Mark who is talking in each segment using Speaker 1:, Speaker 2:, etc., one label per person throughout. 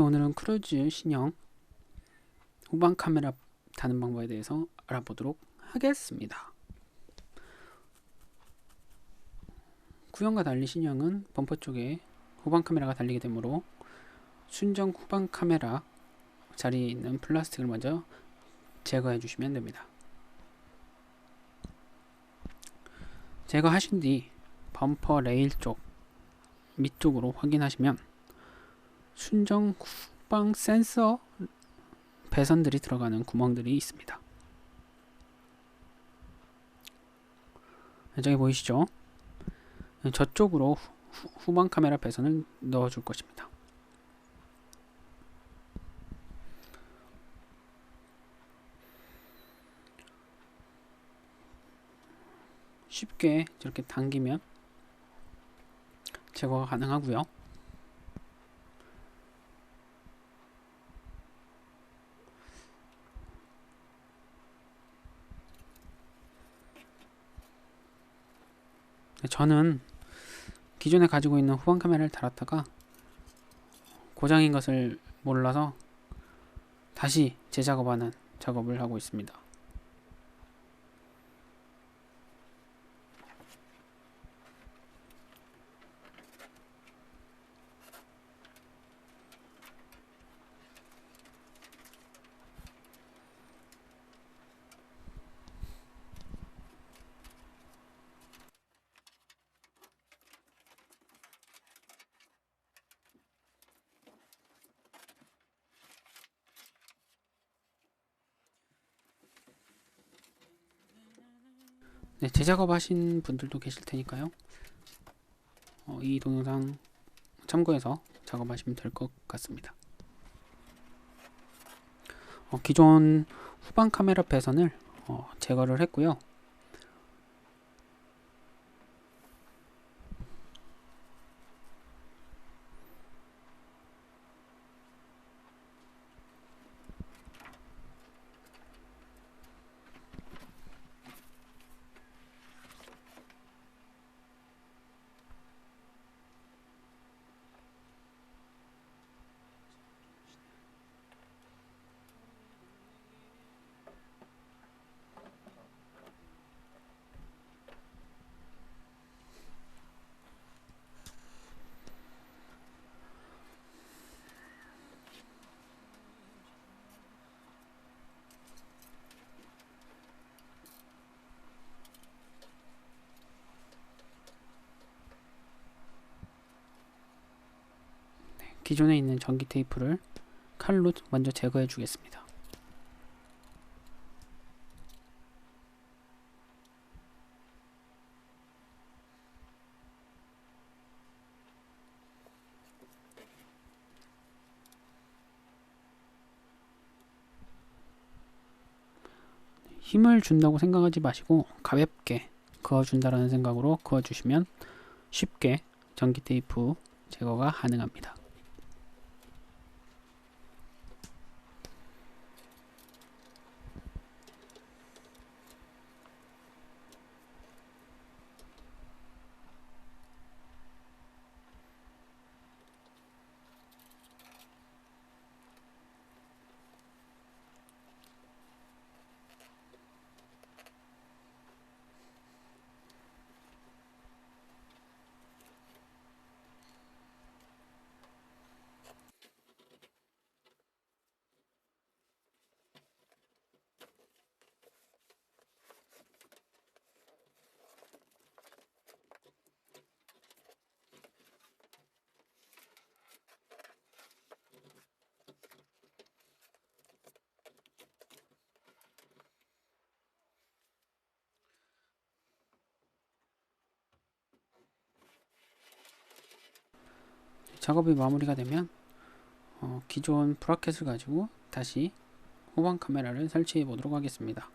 Speaker 1: 오늘은 크루즈 신형 후방 카메라 다는 방법에 대해서 알아보도록 하겠습니다. 구형과 달리 신형은 범퍼 쪽에 후방 카메라가 달리게 되므로 순정 후방 카메라 자리에 있는 플라스틱을 먼저 제거해 주시면 됩니다. 제거하신 뒤 범퍼 레일 쪽 밑쪽으로 확인하시면 순정 후방 센서 배선들이 들어가는 구멍들이 있습니다. 저기 보이시죠? 저쪽으로 후, 후방 카메라 배선을 넣어줄 것입니다. 쉽게 저렇게 당기면 제거가 가능하고요. 저는 기존에 가지고 있는 후방 카메라를 달았다가 고장인 것을 몰라서 다시 재작업하는 작업을 하고 있습니다. 네, 재작업 하신 분들도 계실 테니까요. 어, 이 동영상 참고해서 작업하시면 될 것 같습니다. 어, 기존 후방 카메라 배선을 어, 제거를 했고요. 기존에 있는 전기 테이프를 칼로 먼저 제거해 주겠습니다. 힘을 준다고 생각하지 마시고 가볍게 그어준다라는 생각으로 그어주시면 쉽게 전기 테이프 제거가 가능합니다. 작업이 마무리가 되면 어, 기존 브라켓을 가지고 다시 후방 카메라를 설치해 보도록 하겠습니다.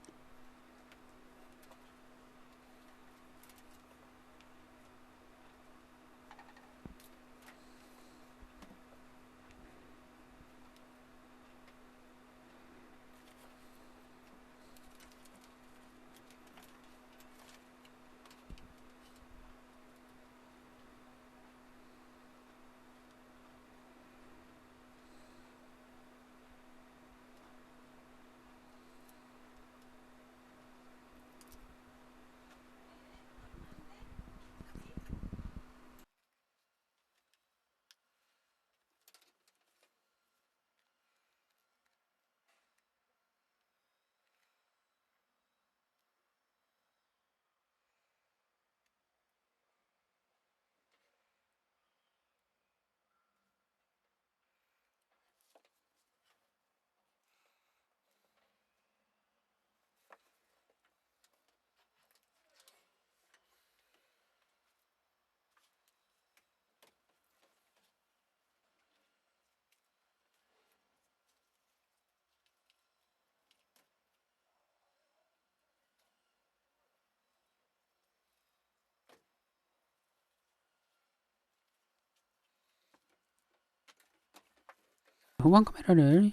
Speaker 1: 후방 카메라를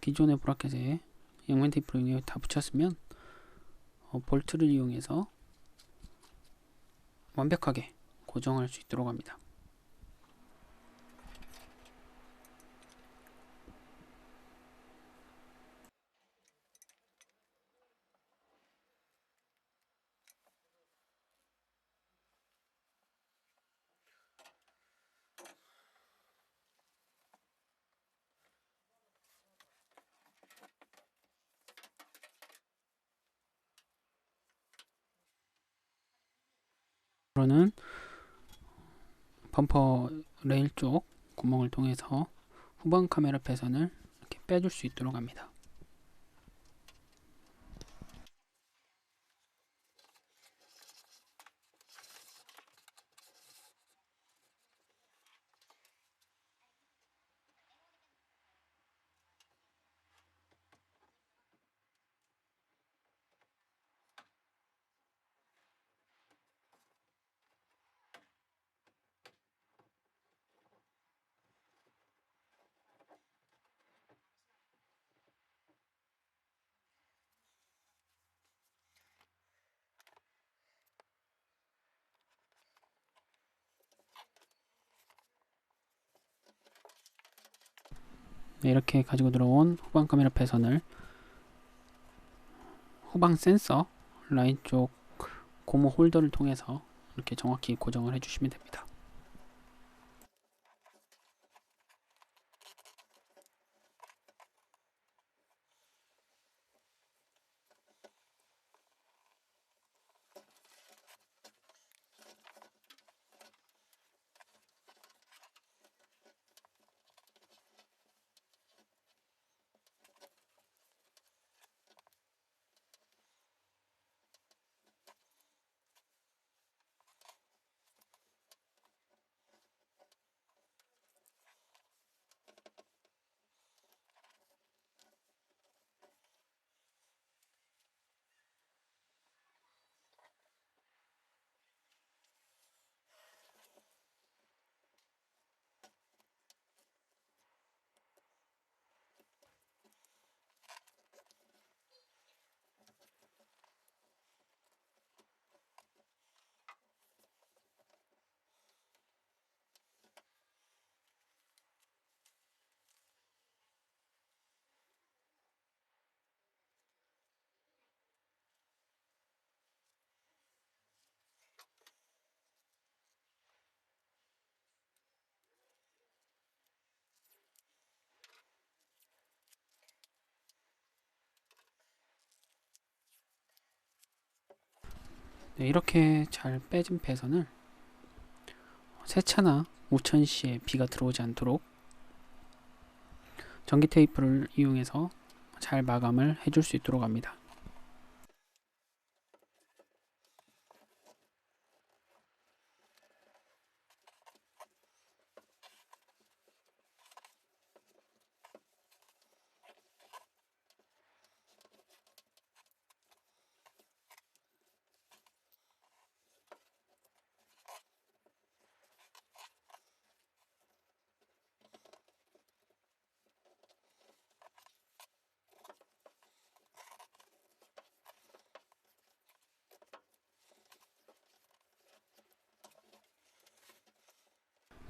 Speaker 1: 기존의 브라켓에 양면 테이프로 다 붙였으면 어, 볼트를 이용해서 완벽하게 고정할 수 있도록 합니다. 로는 범퍼 레일 쪽 구멍을 통해서 후방 카메라 배선을 이렇게 빼줄 수 있도록 합니다. 이렇게 가지고 들어온 후방 카메라 배선을 후방 센서 라인 쪽 고무 홀더를 통해서 이렇게 정확히 고정을 해주시면 됩니다. 네, 이렇게 잘 빼진 배선을 세차나 우천 시에 비가 들어오지 않도록 전기 테이프를 이용해서 잘 마감을 해줄 수 있도록 합니다.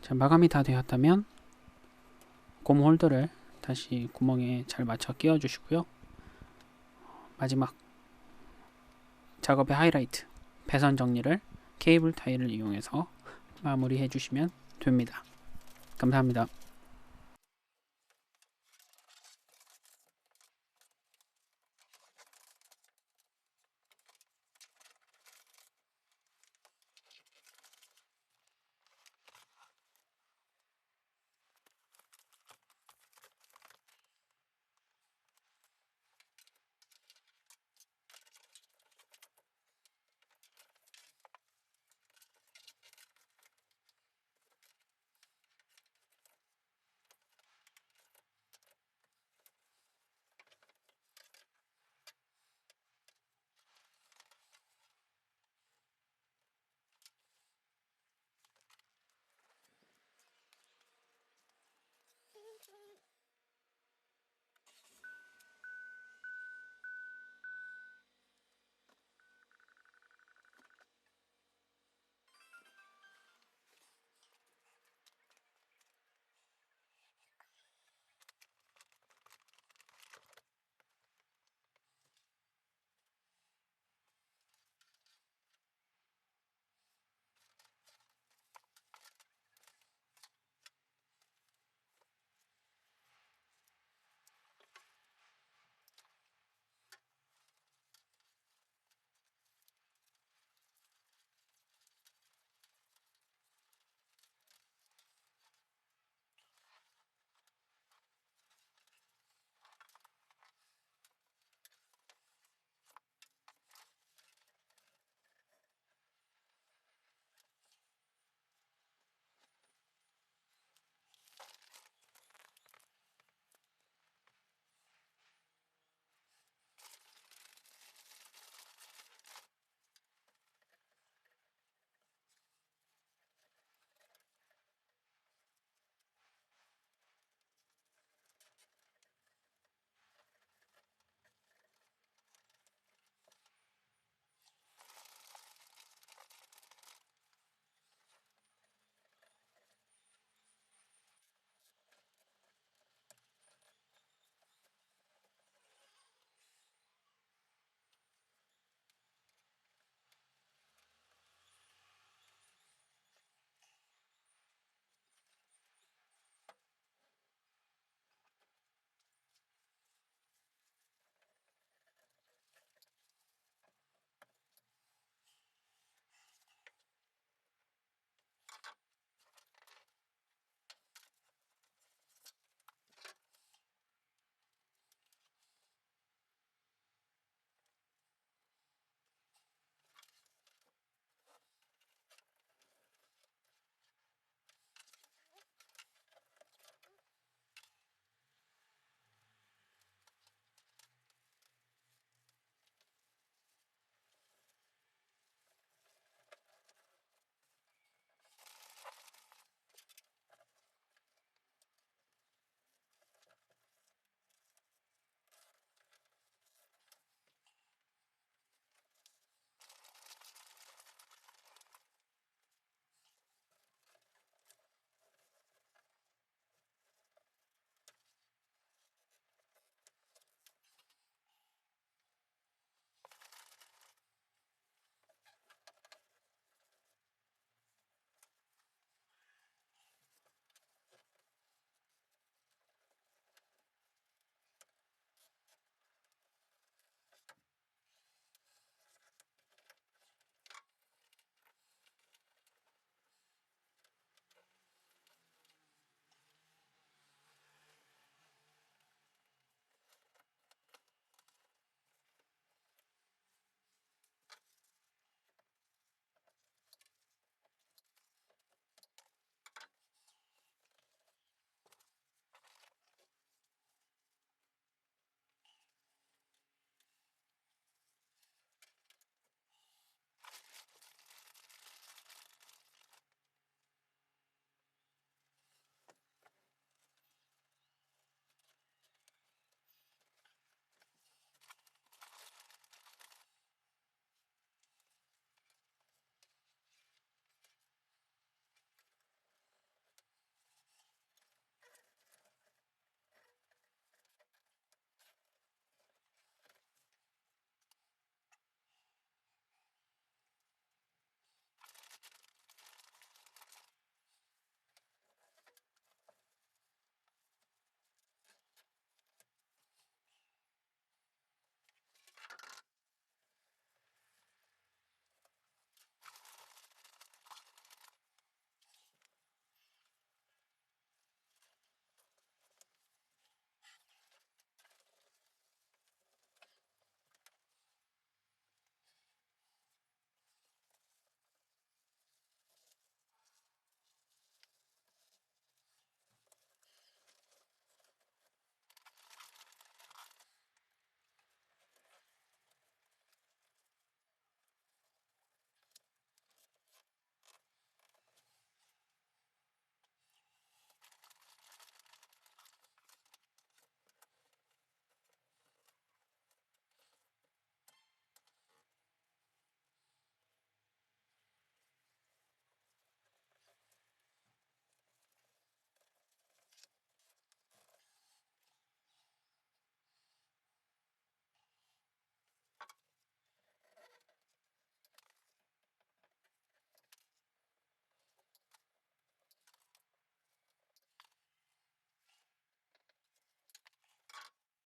Speaker 1: 자, 마감이 다 되었다면 고무 홀더를 다시 구멍에 잘 맞춰 끼워 주시고요. 마지막 작업의 하이라이트 배선 정리를 케이블 타일을 이용해서 마무리해 주시면 됩니다. 감사합니다.